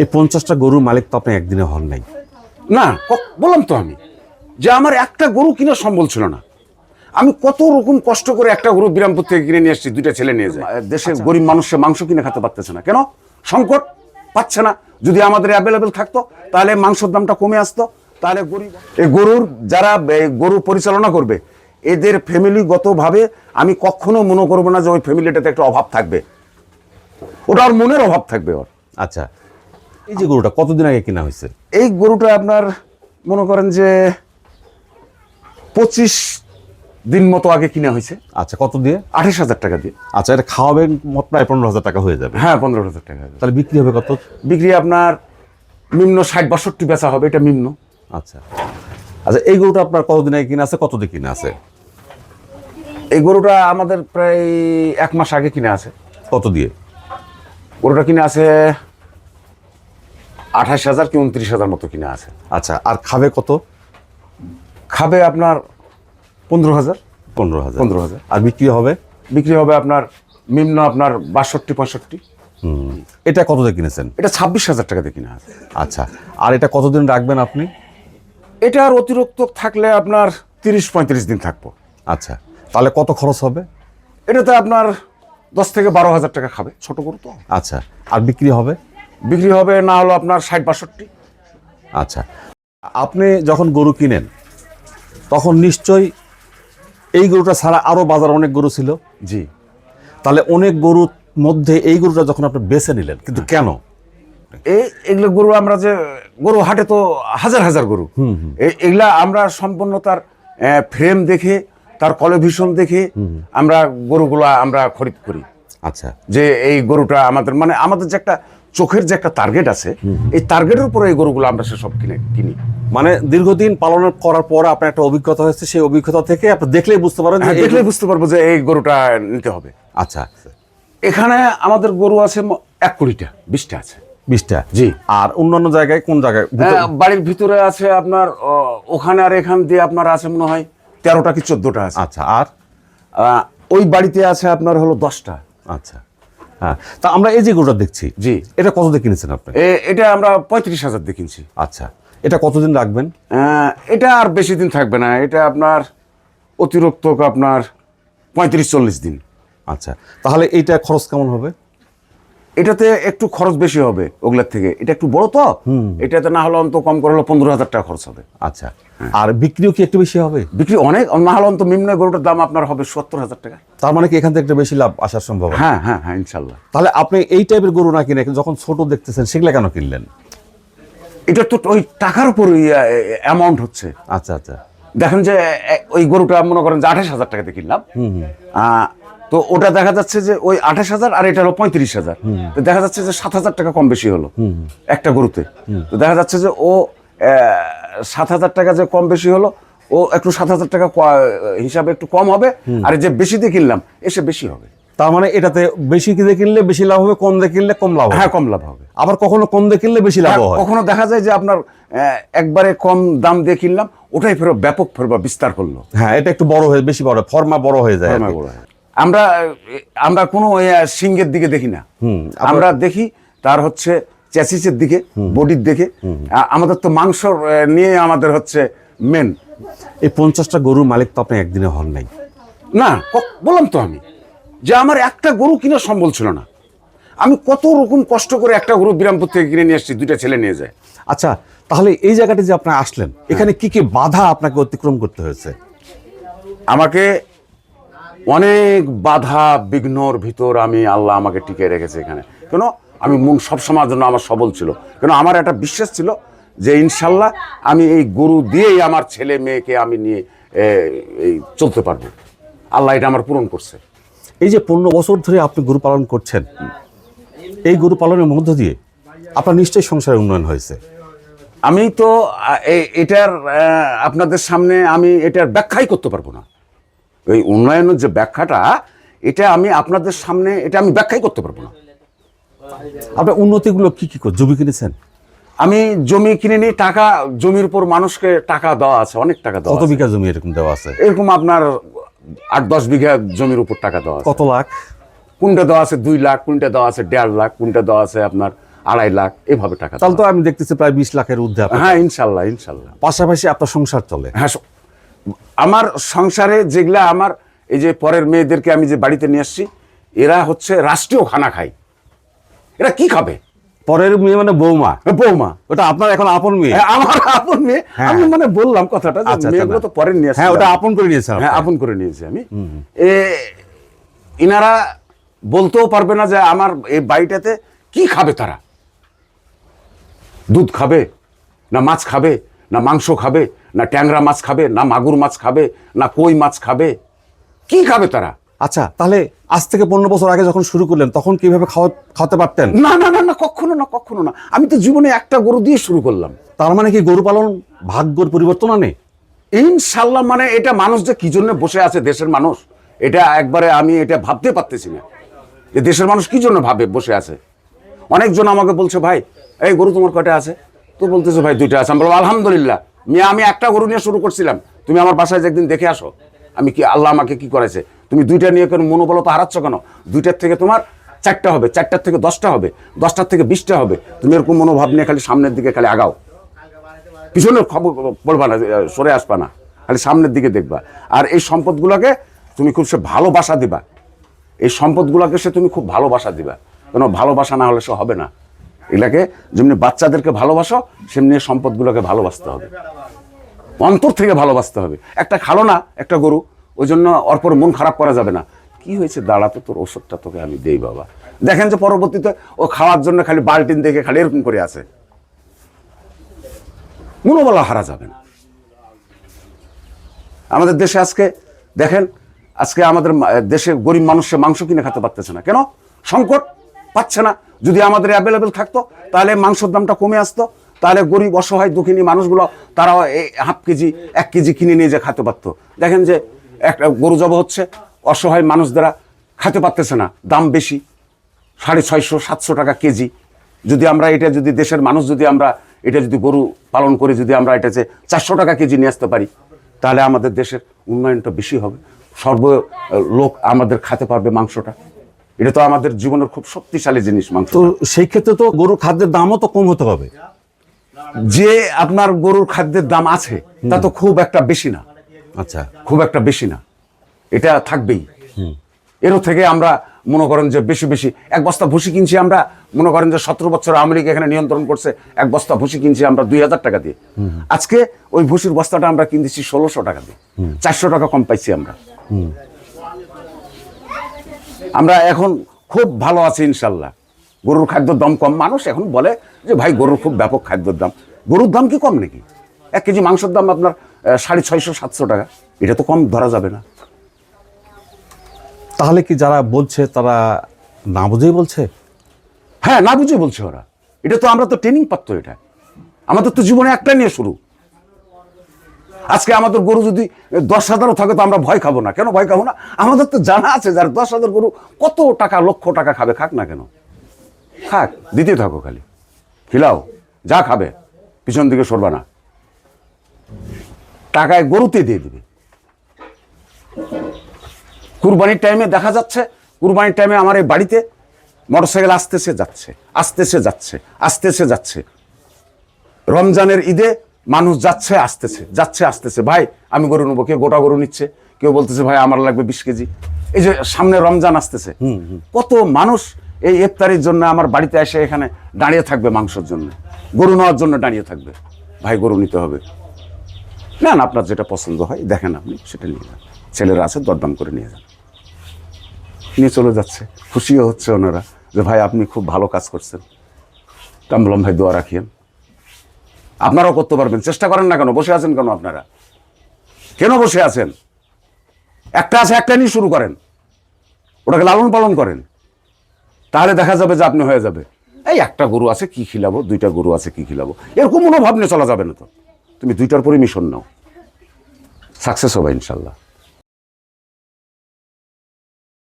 এই পঞ্চাশটা গরুর মালিক তো আপনি একদিনে হন নাই। না বললাম তো আমি যে আমার একটা গরু কিনা সম্বল ছিল না। আমি কত রকম কষ্ট করে একটা গরু বিরামপুর থেকে কিনে নিয়ে আসছি দুইটা ছেলে নিয়ে যায়। দেশের গরিব মানুষের মাংস কিনে খেতে পারতেছে না। কেন? সংকট পাচ্ছে না। যদি আমাদের অ্যাভেলেবেল থাকতো তাহলে মাংসের দামটা কমে আসতো। তাহলে গরিব এই গরুর যারা গরু পরিচালনা করবে এদের ফ্যামিলিগতভাবে আমি কখনো মনে করব না যে ওই ফ্যামিলিটাতে একটা অভাব থাকবে। ওটা ওর মনের অভাব থাকবে ওর। আচ্ছা। এই যে গরুটা কতদিন আগে কিনা হয়েছে? এই গরুটা আপনার মনে করেন যে পঁচিশ দিন মতো আগে কিনা হয়েছে। আচ্ছা কত দিয়ে? আঠাশ হাজার টাকা দিয়ে। আচ্ছা এটা খাওয়াবেন প্রায় পনেরো হাজার টাকা হয়ে যাবে। হ্যাঁ পনেরো হাজার টাকা তাহলে বিক্রি হবে কত? বিক্রি আপনার নিম্ন ষাট বাষট্টি বেচা হবে এটা নিম্ন। আচ্ছা। আচ্ছা এই গরুটা আপনার কতদিন আগে কিনা আছে কত দিয়ে কিনা আছে? এই গরুটা আমাদের প্রায় এক মাস আগে কিনে আছে। কত দিয়ে? গরুটা কিনে আছে আঠাশ হাজার কি উনত্রিশ হাজার মতো কিনে আছে। আচ্ছা আর খাবে কত? খাবে আপনার পনেরো হাজার। পনেরো হাজার। পনেরো হাজার। আর বিক্রি হবে? বিক্রি হবে আপনার নিম্ন আপনার বাষট্টি পঁয়ষট্টি। হুম এটা কত দিয়ে কিনেছেন? এটা ছাব্বিশ হাজার টাকা দিয়ে কিনে আছে। আচ্ছা আর এটা কতদিন রাখবেন আপনি? এটা আর অতিরিক্ত থাকলে আপনার তিরিশ পঁয়ত্রিশ দিন থাকব। আচ্ছা তাহলে কত খরচ হবে? এটাতে আপনার দশ থেকে বারো হাজার টাকা খাবে ছোট গরু তো। আচ্ছা আর বিক্রি হবে? বিক্রি হবে না হলো আপনার ষাট বাষট্টি। আচ্ছা। আপনি যখন গরু কিনেন তখন নিশ্চয়ই এই গরুটা ছাড়া আরও বাজার অনেক গরু ছিল? জি। তাহলে অনেক গরুর মধ্যে এই গরুটা যখন আপনি বেছে নিলেন কিন্তু কেন? এই এগুলো গরু আমরা যে গরু হাটে তো হাজার হাজার গরু। এগুলা আমরা সম্পূর্ণ তার ফ্রেম দেখে তার কলভিশন দেখে আমরা গরুগুলা আমরা খরিদ করি। আচ্ছা। যে এই গরুটা আমাদের মানে আমাদের যে একটা চোখের যে একটা টার্গেট আছে এই টার্গেটের উপরে এই গরুগুলো আমরা সেসব কিনে কিনি। মানে দীর্ঘদিন পালন করার পর আপনার একটা অভিজ্ঞতা হয়েছে সেই অভিজ্ঞতা থেকে আপনি দেখলেই বুঝতে পারেন হ্যাঁ, দেখলেই বুঝতে পারব যে এই গরুটা নিতে হবে। আচ্ছা। এখানে আমাদের গরু আছে এক কুড়িটা বিশটা আছে। বিশটা? জি। আর অন্যান্য জায়গায় কোন জায়গায়? হ্যাঁ, বাড়ির ভিতরে আছে আপনার ওখানে আর এখান দিয়ে আপনার আছে মনে হয় তেরোটা কি চোদ্দটা আছে। আচ্ছা আর? ওই বাড়িতে আছে আপনার হলো দশটা। আচ্ছা। হ্যাঁ। তা আমরা এই যে গরুটা দেখছি জি। এটা কত দিয়ে কিনেছেন আপনি? এটা আমরা পঁয়ত্রিশ হাজার দিয়ে কিনছি। আচ্ছা এটা কতদিন রাখবেন? এটা আর বেশি দিন থাকবে না এটা আপনার অতিরিক্ত আপনার পঁয়ত্রিশ চল্লিশ দিন। আচ্ছা তাহলে এইটা খরচ কেমন হবে? এটাতে একটু খরচ বেশি হবে ওগুলার থেকে। এটা একটু বড় তো? এটাতে না হলে অন্ত কম করে হলো পনেরো হাজার টাকা খরচ হবে। আচ্ছা। আর বিক্রিও কি একটু বেশি হবে? বিক্রি অনেক না হলে অন্ত নিম্ন গরুটার দাম আপনার হবে সত্তর হাজার টাকা। তার মানে কি এখান থেকে একটু বেশি লাভ আসার সম্ভব হ্যাঁ হ্যাঁ হ্যাঁ ইনশাল্লাহ। তাহলে আপনি এই টাইপের গরু না কিনে যখন ছোট দেখতেছেন সেগুলা কেন কিনলেন? এটা তো ওই টাকার উপর অ্যামাউন্ট হচ্ছে। আচ্ছা আচ্ছা। দেখেন যে ওই গরুটা মনে করেন যে আঠাশ হাজার টাকাতে কিনলাম। তো ওটা দেখা যাচ্ছে যে ওই আঠাশ হাজার আর এটা হলো পঁয়ত্রিশ হাজার। তো দেখা যাচ্ছে যে সাত হাজার টাকা কম বেশি হলো একটা গরুতে। তো দেখা যাচ্ছে যে ও সাত হাজার টাকা যে কম বেশি হলো ও একটু সাত হাজার টাকা হিসাবে একটু কম হবে। আর যে বেশি দিয়ে কিনলাম এসে বেশি হবে। তার মানে এটাতে বেশি কিনে কিনলে বেশি লাভ হবে কম দিয়ে কিনলে কম লাভ হবে? হ্যাঁ কম লাভ হবে। আবার কখনো কম দিয়ে কিনলে বেশি লাভ আর হয়? কখনো দেখা যায় যে আপনার একবারে কম দাম দিয়ে কিনলাম ওটাই ফেরো ব্যাপক ফেরো বিস্তার করল। হ্যাঁ এটা একটু বড় হয়ে বেশি বড় ফর্মা বড় হয়ে যায়। আমরা আমরা কোনো সিংহের দিকে দেখি না। আমরা দেখি তার হচ্ছে চ্যাসিসের দিকে বডির দিকে। আমাদের তো মাংস নিয়ে আমাদের হচ্ছে মেন এই পঞ্চাশটা গরুর মালিক তো আপনি একদিনে হন নাই। না বললাম তো আমি যে আমার একটা গরু কিনা সম্বল ছিল না। আমি কত রকম কষ্ট করে একটা গরু বিরামপুর থেকে কিনে নিয়ে আসছি দুইটা ছেলে নিয়ে যায়। আচ্ছা তাহলে এই জায়গাটা যে আপনি আসলেন এখানে কি কি বাধা আপনাকে অতিক্রম করতে হয়েছে? আমাকে অনেক বাধা বিঘ্নর ভিতর আমি আল্লাহ আমাকে টিকে রেখেছে এখানে। কেন? আমি মন সবসময়ের জন্য আমার সবল ছিল। কেন? আমার একটা বিশ্বাস ছিল যে ইনশাল্লাহ আমি এই গরু দিয়েই আমার ছেলে মেয়েকে আমি নিয়ে এই চলতে পারব। আল্লাহ এটা আমার পূরণ করছে। এই যে পনেরো বছর ধরে আপনি গরু পালন করছেন এই গরু পালনের মধ্য দিয়ে আপনার নিশ্চয়ই সংসারের উন্নয়ন হয়েছে। আমি তো এটার আপনাদের সামনে আমি এটার ব্যাখ্যাই করতে পারব না। এই উন্নয়নের যে ব্যাখ্যাটা এটা আমি আপনাদের সামনে এটা আমি ব্যাখ্যাই করতে পারব না। আপনার উন্নতিগুলো কি কি জমি কিনেছেন? আমি জমি কিনে নিই টাকা জমির উপর মানুষকে টাকা দেওয়া আছে অনেক টাকা দেওয়া কত বিঘা জমি এরকম দেওয়া আছে? এরকম আপনার আট দশ বিঘা জমির উপর টাকা দেওয়া আছে। কত লাখ? কোনটা দেওয়া আছে দুই লাখ কোনটা দেওয়া আছে দেড় লাখ কোনটা দেওয়া আছে আপনার আড়াই লাখ এভাবে টাকা তাহলে তো আমি দেখতেছি প্রায় বিশ লাখের আপনার। হ্যাঁ ইনশাল্লাহ ইনশাল্লাহ। পাশাপাশি আপনার সংসার চলে। হ্যাঁ আমার সংসারে যেগুলা আমার এই যে পরের মেয়েদেরকে আমি যে বাড়িতে নিয়ে আসছি এরা হচ্ছে রাষ্ট্রীয় খানা খায়। এরা কি খাবে? পরের মেয়ে মানে বৌমা। বৌমা। ওটা আপনার এখন আপন মেয়ে। হ্যাঁ, আমার আপন মেয়ে। হ্যাঁ। আমি মানে বললাম কথাটা যে আচ্ছা, আচ্ছা, মেয়েগুলো তো পরের নিয়ে হ্যাঁ ওটা আপন করে নিয়েছে হ্যাঁ আপনি। আপন করে নিয়েছি আমি। এ ইনারা বলতেও পারবে না যে আমার এই বাড়িটাতে কি খাবে তারা? দুধ খাবে না মাছ খাবে? না মাংস খাবে না ট্যাংরা মাছ খাবে না মাগুর মাছ খাবে না কই মাছ খাবে? কি খাবে তারা? আচ্ছা তাহলে আজ থেকে পনেরো বছর আগে যখন শুরু করলেন তখন কীভাবে খাওয়া খাওয়াতে পারতেন? না না না না কখনো না কখনো না। আমি তো জীবনে একটা গরু দিয়ে শুরু করলাম। তার মানে কি গরু পালন ভাগ্যর পরিবর্তন আনে? ইনশাল্লাহ মানে এটা মানুষ যে কি জন্য বসে আছে দেশের মানুষ এটা একবারে আমি এটা ভাবতে পারতেছি না। যে দেশের মানুষ কি জন্য ভাবে বসে আছে? অনেকজন আমাকে বলছে ভাই এই গরু তোমার কয়টা আছে? তো বলতেছে, ভাই, দুইটা আছে। আমি আলহামদুলিল্লাহ। মেয়ে, আমি একটা গরু নিয়ে শুরু করছিলাম। তুমি আমার বাসায় একদিন দেখে আসো, আমি কি, আল্লাহ আমাকে কি করেছে? তুমি দুইটা নিয়ে কেন মনোবলত হারাচ্ছ কেন? দুইটার থেকে তোমার চারটা হবে, চারটার থেকে দশটা হবে, দশটার থেকে বিশটা হবে। তুমি এরকম মনোভাব নিয়ে খালি সামনের দিকে খালি আগাও। পিছনের খবর বলবা না, সরে আসবা না। খালি সামনের দিকে দেখবা। আর এই সম্পদগুলোকে তুমি খুব সে ভালোবাসা দিবা। এই সম্পদগুলোকে সে তুমি খুব ভালোবাসা দিবা। কেন ভালোবাসা না হলে সে হবে না। এগুলাকে যেমনি বাচ্চাদেরকে ভালোবাসো, সেমনি সম্পদগুলোকে ভালোবাসতে হবে। অন্তর থেকে ভালোবাসতে হবে। একটা খালো না, একটা গরু, ওই জন্য অর্পর মন খারাপ করা যাবে না। কি হয়েছে? দাঁড়াতো তোর ওষুধটা তোকে আমি দেই বাবা। দেখেন যে পরবর্তীতে ও খাওয়ার জন্য খালি বাল্টিন দেখে খালি এরকম করে আছে। মনোবলা হারা যাবে না। আমাদের দেশে আজকে, দেখেন, আজকে আমাদের দেশে গরিব মানুষে মাংস কিনে খেতে পারতেছে না। কেন? সংকট। পাচ্ছে না। যদি আমাদের অ্যাভেলেবেল থাকতো, তাহলে মাংসের দামটা কমে আসতো। তাহলে গরিব, অসহায়, দুঃখিনী মানুষগুলো এই হাফ কেজি, এক কেজি কিনে নিয়ে যে খেতে পারতো। দেখেন যে একটা গরু জব হচ্ছে, অসহায় মানুষদেরা খেতে পারতেছে না। দাম বেশি, সাড়ে ছয়শো, সাতশো টাকা কেজি। যদি আমরা এটা যদি দেশের মানুষ যদি আমরা, এটা যদি গরু পালন করে যদি আমরা এটা যে চারশো টাকা কেজি নিয়ে আসতে পারি, তাহলে আমাদের দেশের উন্নয়নটা বেশি হবে। সর্ব লোক আমাদের খেতে পারবে মাংসটা। এটা তো আমাদের জীবনের খুব শক্তিশালী জিনিস মাংস তো সেই ক্ষেত্রে তো গরুর খাদ্যের দামও তো কম হতে হবে। যে আপনার গরুর খাদ্যের দাম আছে তা তো খুব একটা বেশি না। আচ্ছা। খুব একটা বেশি না। এটা থাকবেই। এর থেকে আমরা মনে করেন যে বেশি বেশি এক বস্তা ভুসি কিনছি আমরা মনে করেন যে সতেরো বছর আমেরিকা এখানে নিয়ন্ত্রণ করছে এক বস্তা ভুসি কিনছি আমরা দুই হাজার টাকা দিয়ে। আজকে ওই ভুসির বস্তাটা আমরা কিনতেছি ষোলোশো টাকা দিয়ে। চারশো টাকা কম পাইছি আমরা। আমরা এখন খুব ভালো আছি ইনশাল্লাহ। গরুর খাদ্যর দাম কম। মানুষ এখন বলে যে ভাই গরুর খুব ব্যাপক খাদ্যর দাম। গরুর দাম কি কম নাকি? এক কেজি মাংসের দাম আপনার সাড়ে ছয়শো সাতশো টাকা। এটা তো কম ধরা যাবে না। তাহলে কি যারা বলছে তারা না বুঝেই বলছে? হ্যাঁ না বুঝেই বলছে ওরা। এটা তো আমরা তো ট্রেনিং পাচ্ছ এটা। আমাদের তো জীবনে একটা নিয়ে শুরু। আজকে আমাদের গরু যদি দশ হাজারও থাকে তো আমরা ভয় খাব না। কেন ভয় খাব না? আমাদের তো জানা আছে যার দশ হাজার গরু কত টাকা, লক্ষ টাকা খাবে, খাক না কেন? খাক দিতে থাকো খালি। খিলাও, যা খাবে, পিছন দিকে সরবা না। টাকায় গরুতে দিয়ে দিবে। কুরবানির টাইমে দেখা যাচ্ছে, কুরবানির টাইমে আমার এই বাড়িতে মোটরসাইকেল আসতেছে যাচ্ছে আসতেছে যাচ্ছে আসতেছে যাচ্ছে। রমজানের ঈদে মানুষ যাচ্ছে আসতেছে যাচ্ছে আসতেছে। ভাই আমি গরু নেব কেউ গোটা গরু নিচ্ছে কেউ বলতেছে ভাই আমার লাগবে বিশ কেজি। এই যে সামনে রমজান আসতেছে। কত মানুষ এই ইফতারির জন্য আমার বাড়িতে এসে এখানে দাঁড়িয়ে থাকবে মাংসের জন্য। গরু নেওয়ার জন্য দাঁড়িয়ে থাকবে। ভাই গরু নিতে হবে। না না আপনার যেটা পছন্দ হয় দেখেন আপনি সেটা নিয়ে যান। ছেলেরা আছে দরদাম করে নিয়ে যান। নিয়ে চলে যাচ্ছে। খুশিও হচ্ছে ওনারা যে ভাই আপনি খুব ভালো কাজ করছেন। তা আমি বললাম ভাই দোয়া রাখিয়েন। আপনারাও করতে পারবেন। চেষ্টা করেন না কেন? বসে আছেন কেন আপনারা? কেন বসে আছেন? একটা আছে, একটা নিয়ে শুরু করেন। ওটাকে লালন পালন করেন। তাহলে দেখা যাবে যে আপনি হয়ে যাবে। এই একটা গরু আছে, কি খিলাবো? দুইটা গরু আছে, কি খিলাবো? এরকম মনোভাব নিয়ে চলা যাবে না তো। তুমি দুইটার পরে মিশন নাও। সাকসেস হবে ইনশাল্লাহ।